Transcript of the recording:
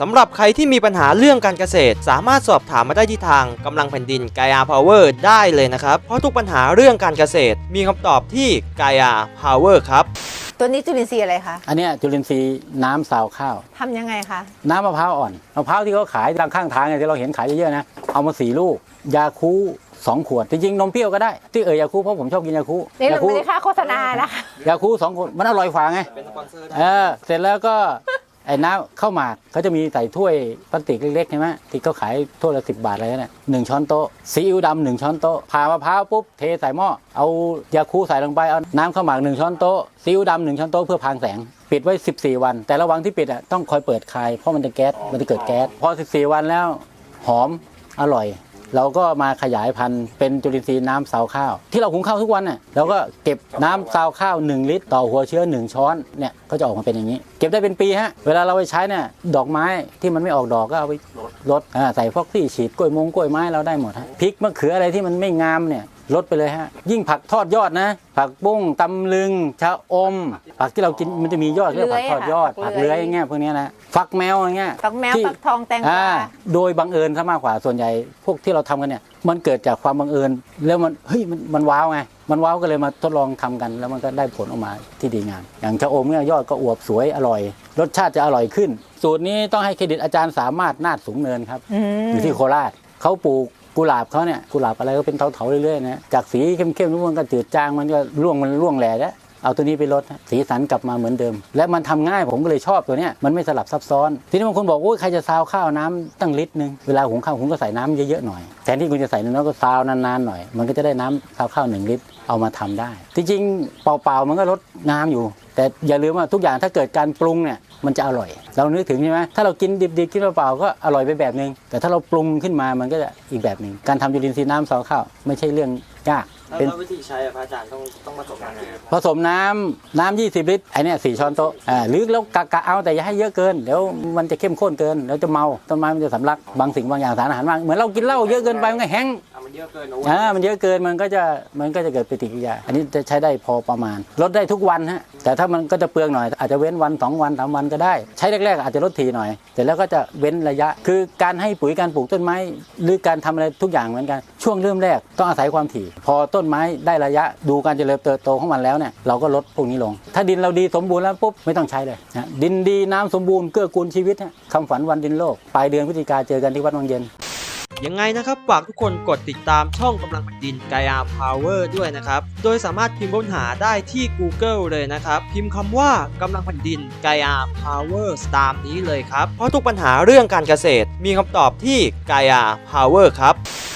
สำหรับใครที่มีปัญหาเรื่องการเกษตร สามารถสอบถามมาได้ที่ทางกำลังแผ่นดินกายาพาวเวอร์ได้เลยนะครับ เพราะทุกปัญหาเรื่องการเกษตร มีคำตอบที่กายาพาวเวอร์ครับ ตัวนี้จุลินทรีย์อะไรคะอันเนี้ยจุลินทรีย์น้ำซาวข้าว ทำยังไงคะ น้ำมะพร้าวอ่อนมะพร้าวที่เขาขายตามข้างทางเนี่ยที่เราเห็นขายเยอะๆนะเอามาสี่ลูก ยาคูสองขวดจริงๆนมเปรี้ยวก็ได้ที่เอ่ยยาคูเพราะผมชอบกินยาคูนี่ยาเราคูไม่ได้ค่าโฆษณานะคะ ยาคูสองขวดมันอร่อยฝ่าไงเป็นสปอนเซอร์เออเสร็จแล้วก็ ไอ้น้ำข้าวหมากเขาจะมีใส่ถ้วยพลาสติกเล็กๆใช่ไหมที่เขาขายถ้วยละสิบบาทอะไรนั่นนะหนึ่งช้อนโต๊ะซีอิ๊วดำหนึ่งช้อนโต๊ะผ่ามะพร้าวปุ๊บเทใส่หม้อเอายาคูใส่ลงไปเอาน้ำข้าวหมากหนึ่งช้อนโต๊ะซีอิ๊วดำหนึ่งช้อนโต๊ะเพื่อพรางแสงปิดไว้ 14 วัน แต่ระหวังที่ปิดอะต้องคอยเปิดคายเพราะมันจะแก๊สมันจะเกิดแก๊สพอ 14 วันแล้วหอมอร่อย เราก็มาขยายพันธุ์เป็นจุลินทรีย์น้ำซาวข้าว ที่เราหุงข้าวทุกวันน่ะเราก็เก็บน้ำซาวข้าว 1 ลิตร ต่อหัวเชื้อ 1 ช้อนเนี่ยก็จะออกมาเป็นอย่างนี้ เก็บได้เป็นปีฮะเวลาเราไปใช้เนี่ยดอกไม้ที่มันไม่ออกดอกก็เอาไปลดใส่ฟอกซี่ฉีดกล้วยมงกล้วยไม้เราได้หมดฮะพริกมะเขืออะไรที่มันไม่งามเนี่ย ลดไปเลยฮะ ยิ่งผักทอดยอดนะ ผักบุ้งตำลึงชะอม ผักที่เรากินมันจะมียอดเรียกว่าผักทอดยอดเลื้ผัอยกอะเลื้อยอย่างเงี้ยพวกเนี้ยนะฟักแมวอย่างเงี้ยฟักแมวที่ฟักทองแตงกอ่าวาโดยบังเอิญซะมากกว่าส่วนใหญ่ พวกที่เราทำกันเนี่ย มันเกิดจากความบังเอิญ แล้วมันเฮ้ยมันมันว้าวไงมันว้าวก็เลยมาทดลองทำกัน แล้วมันก็ได้ผลออกมาที่ดีงามอย่างชะอมเนี่ยยอดก็อวบสวยอร่อย รสชาติจะอร่อยขึ้น สูตรนี้ต้องให้เครดิตอาจารย์สามารถนาดสูงเนินครับอืมอยู่ที่โคราชเขาปลูก กุหลาบเขาเนี่ยกุหลาบอะไรก็เป็นเถาๆเรื่อยๆนะจากสีเข้มๆทุกมันก็จืดจางมันก็ร่วงมันร่วงแหล่แล้ว เอาตัวนี้ไปลดสีสันกลับมาเหมือนเดิม และมันทำง่ายผมก็เลยชอบตัวเนี้ยมันไม่สลับซับซ้อน ทีนี้บางคนบอกโอ้ยใครจะซาวข้าวน้ำตั้งลิตรหนึงเวลาหุงข้าวหุงก็ใส่น้ำเยอะๆหน่อยแทนที่คุณจะใส่น้อยก็ซาวนานๆหน่อย มันก็จะได้น้ำซาวข้าวหนึ่งลิตรเอามาทำได้ที่จริงเปล่าๆมันก็ลดน้ำอยู่ แต่อย่าลืมว่าทุกอย่างถ้าเกิดการปรุงเนี่ยมันจะอร่อย เรานึกถึงใช่ไหมถ้าเรากินดิบๆกินเปล่าๆก็อร่อยไปแบบนึงแต่ถ้าเราปรุงขึ้นมามันก็จะอีกแบบหนึ่งการทำจุลินทรีย์น้ำซาวข้าวไม่ใช่เรื่องยาก เป็นแล้ววิธีใช้อะพระอาจารย์ต้องต้องผสมยังไงผสมน้ำน้ำ20 ลิตรไอเนี่ยสี่ช้อนโต๊ะอ่าหรือแล้วกะกะเอาแต่อย่าให้เยอะเกินเดี๋ยวมันจะเข้มข้นเกินแล้วจะเมาต้นไม้มันจะสำลักบางสิ่งบางอย่างสารอาหารบางเหมือนเรากินเหล้าเยอะเกินไปมันก็แห้งอะ มันเยอะเกินอ่ามันเยอะเกินมันก็จะมันก็จะเกิดปฏิกิริยา อันนี้จะใช้ได้พอประมาณ ลดได้ทุกวันฮะแต่ถ้ามันก็จะเปลืองหน่อย อาจจะเว้นวันสองวันสามวันก็ได้ ใช้แรกๆอาจจะลดทีหน่อย แต่แล้วก็จะเว้นระยะ คือการให้ปุ๋ยการปลูกต้นไม้ หรือการทำอะไรทุกอย่างเหมือนกัน ช่วงเริ่มแรกต้องอาศัยความถี่ พอต้นไม้ได้ระยะดูการเจริญเติบโตของมันแล้วเนี่ยเราก็ลดพวกนี้ลง ถ้าดินเราดีสมบูรณ์แล้วปุ๊บไม่ต้องใช้เลยนะดินดีน้ำสมบูรณ์เกื้อกูลชีวิตคำฝันวันดินโลกปลายเดือนพฤศจิกาเจอกันที่วัดวังเย็น ยังไงนะครับฝากทุกคนกดติดตามช่องกำลังแผ่นดินกายาพาวเวอร์ด้วยนะครับ โดยสามารถพิมพ์ค้นหาได้ที่ Google เลยนะครับ พิมพ์คำว่ากำลังแผ่นดินกายาพาวเวอร์ตามนี้เลยครับ เพราะทุกปัญหาเรื่องการเกษตรมีคำตอบที่กายาพาวเวอร์ครับ